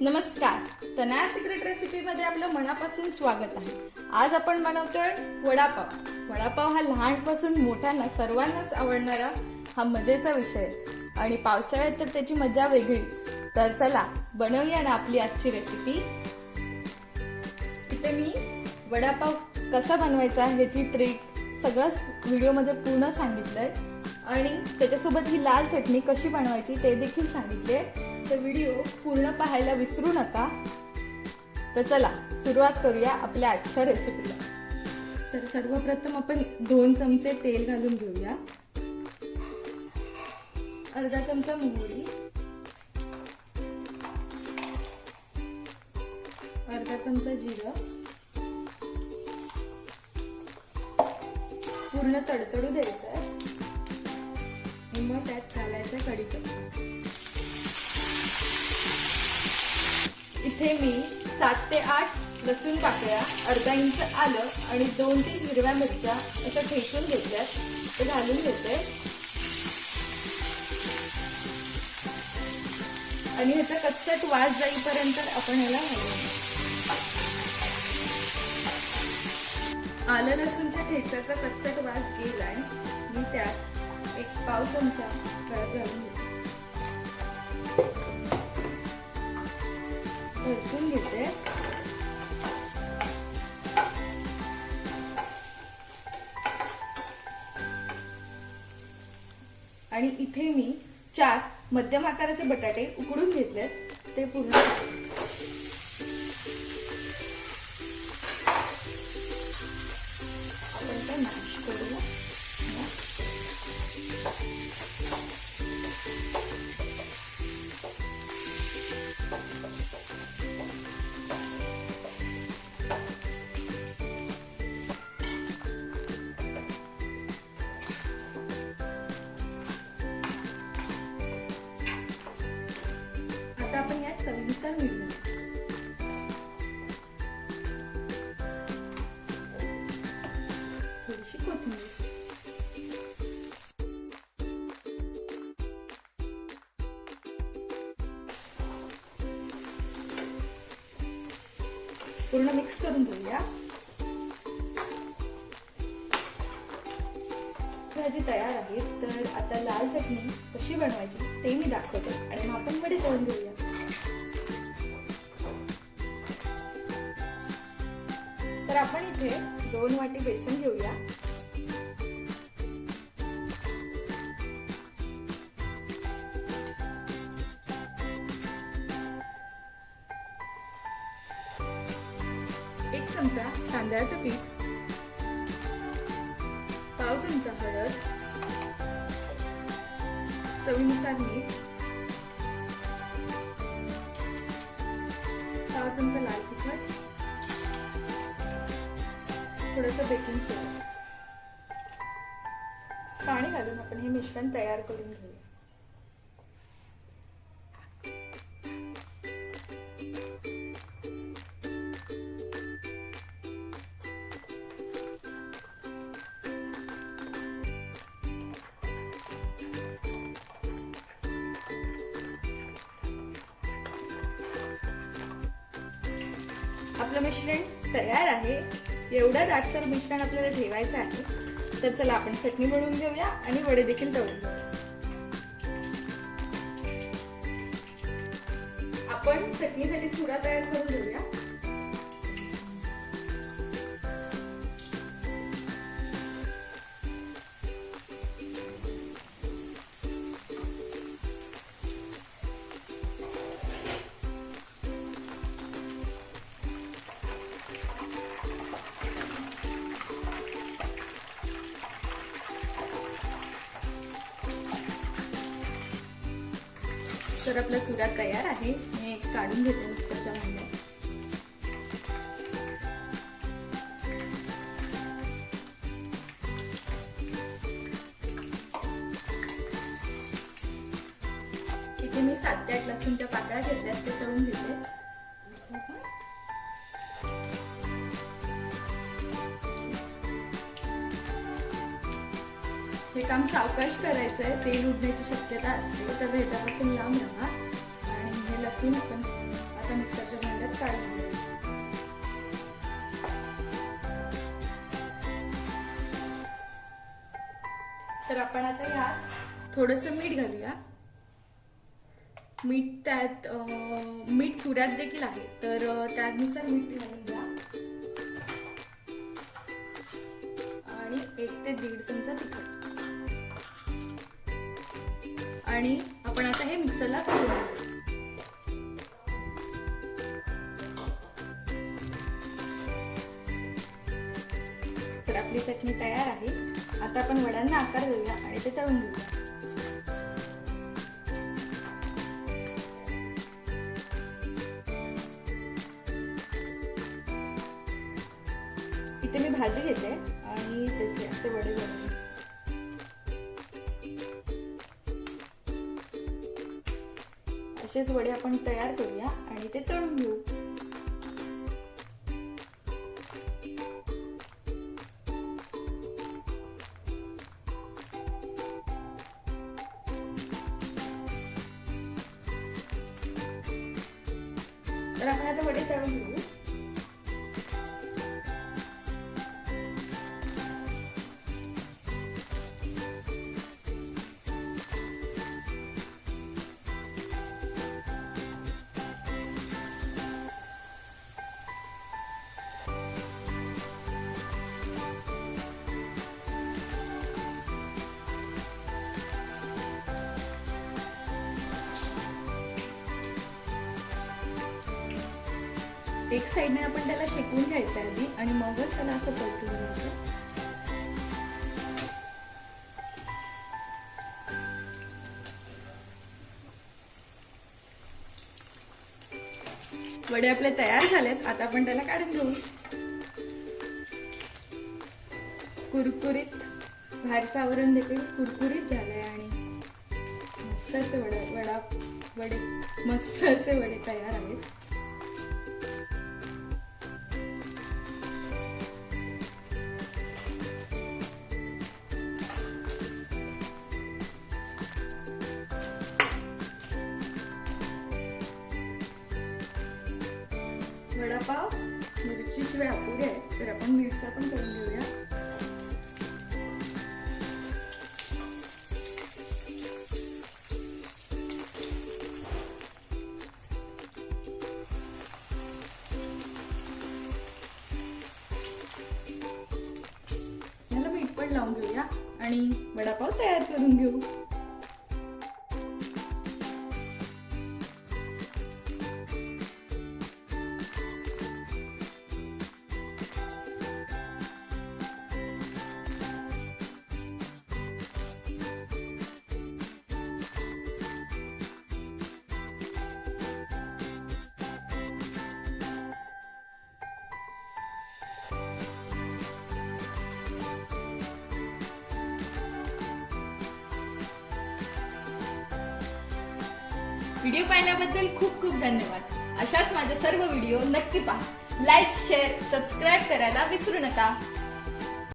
नमस्कार. तनया सिक्रेट रेसिपीमध्ये आपलं मनापासून स्वागत आहे. आज आपण बनवतोय वडापाव. वडापाव हा लहानपासून मोठ्यांना सर्वांनाच आवडणारा हा मजेचा विषय. आणि पावसाळ्यात तर त्याची मजा वेगळीच. तर चला बनवूया ना आपली आजची रेसिपी इथे मी वडापाव कसा बनवायचा ह्याची ट्रिक सगळंच व्हिडिओमध्ये पूर्ण सांगितलंय. आणि त्याच्यासोबत ही लाल चटणी कशी बनवायची ते देखील सांगितले. तर व्हिडिओ पूर्ण पाहायला विसरू नका. तर चला सुरुवात करूया आपल्या आजच्या रेसिपीला तर सर्वप्रथम आपण दोन चमचे तेल घालून घेऊया. अर्धा चमचा मोहरी. अर्धा चमचा जिरं. पूर्ण तडतडू द्यायचं आहे मग त्यात घालायचं कढीपत्ता. इथे मी सात ते आठ लसूण पाकळ्या अर्धा इंच आलं आणि दोन तीन हिरव्या मिरच्या अशा ठेचून घेतल्यात. ते घालून घेते. आणि ह्याचा कच्चट वास जाईपर्यंत आपण ह्याला आलं लसूणच्या ठेचाचा कच्चट वास गेलाय. मी त्यात एक पाव चमचा हळद घालून घेते. परतून घेते आणि इथे मी चार मध्यम आकाराचे बटाटे उकडून घेतले ते पूर्ण आपण ते मॅश करूया. यात मीठ थोडीशी कोथिंबीर पूर्ण मिक्स करून घेऊया. भाजी तयार आहे तर आता लाल चटणी कशी बनवायची ते मी दाखवते आणि मग आपण वडे तळून घेऊया. तर आपण इथे दोन वाटी बेसन घेऊया. एक चमचा तांदळाचं पीठ पाव चमचा हळद चवीनुसार मीठ पाव चमचा लाल थोडंसं बेकिंग सोडा. पाणी घालून आपण हे मिश्रण तयार करून घेऊया. आपलं मिश्रण तयार आहे. एवढं दाटसर मिश्रण आपल्याला ठेवायचं आहे तर चला आपण चटणी बनवून घेऊया आणि वडे देखील तळून घेऊया आपण चटणीसाठी चुरा तयार करून घेऊया. तर आपला चुरा तयार आहे. मी एक काढून घेते मिक्सरच्या भांड्यात इथे मी सात ते आठ लसूणच्या पाकळ्या घेतल्यात ते तळून घेते. हे काम सावकाश करायचं आहे तेल उडण्याची शक्यता असते. तर ह्याच्यापासून लांब राहा आणि हे लसूण आपण आता मिक्सरच्या भांड्यात काढून तर आपण आता ह्या थोडस मीठ घालूया. मीठ त्यात मीठ चुऱ्यात देखील आहे. तर त्यानुसार मीठ घालून घ्या. आणि एक ते दीड चमचा तिखट. आणि आपण आता हे मिक्सरला फिरवून घेऊ. तर आपली चटणी तयार आहे. आता आपण वड्यांना आकार देऊया आणि ते तळून घेऊया. इथे मी भाजी घेते. असेच वडे आपण तयार करूया आणि ते तळून घेऊ. तर आपण आता वडे तळून घेऊ. एक साईडने आपण त्याला शेकून घ्यायचं आधी आणि मगच त्याला असं पलटून घ्यायचं वडे आपले तयार झालेत. आता आपण त्याला काढून घेऊ. कुरकुरीत बाहेरचं आवरण देखील कुरकुरीत झालंय आणि मस्त असे वडे वडा वडे मस्त असे वडे तयार आहेत. वडापाव मिरचीशिवाय शिवाय आहे. तर आपण मिरच्या पण करून घेऊया. याला मीठ पण लावून घेऊया आणि वडापाव तयार करून घेऊ. व्हिडिओ पाहिल्याबद्दल खूप खूप धन्यवाद. अशाच माझे सर्व व्हिडिओ नक्की पहा. लाईक शेअर सबस्क्राईब करायला विसरू नका.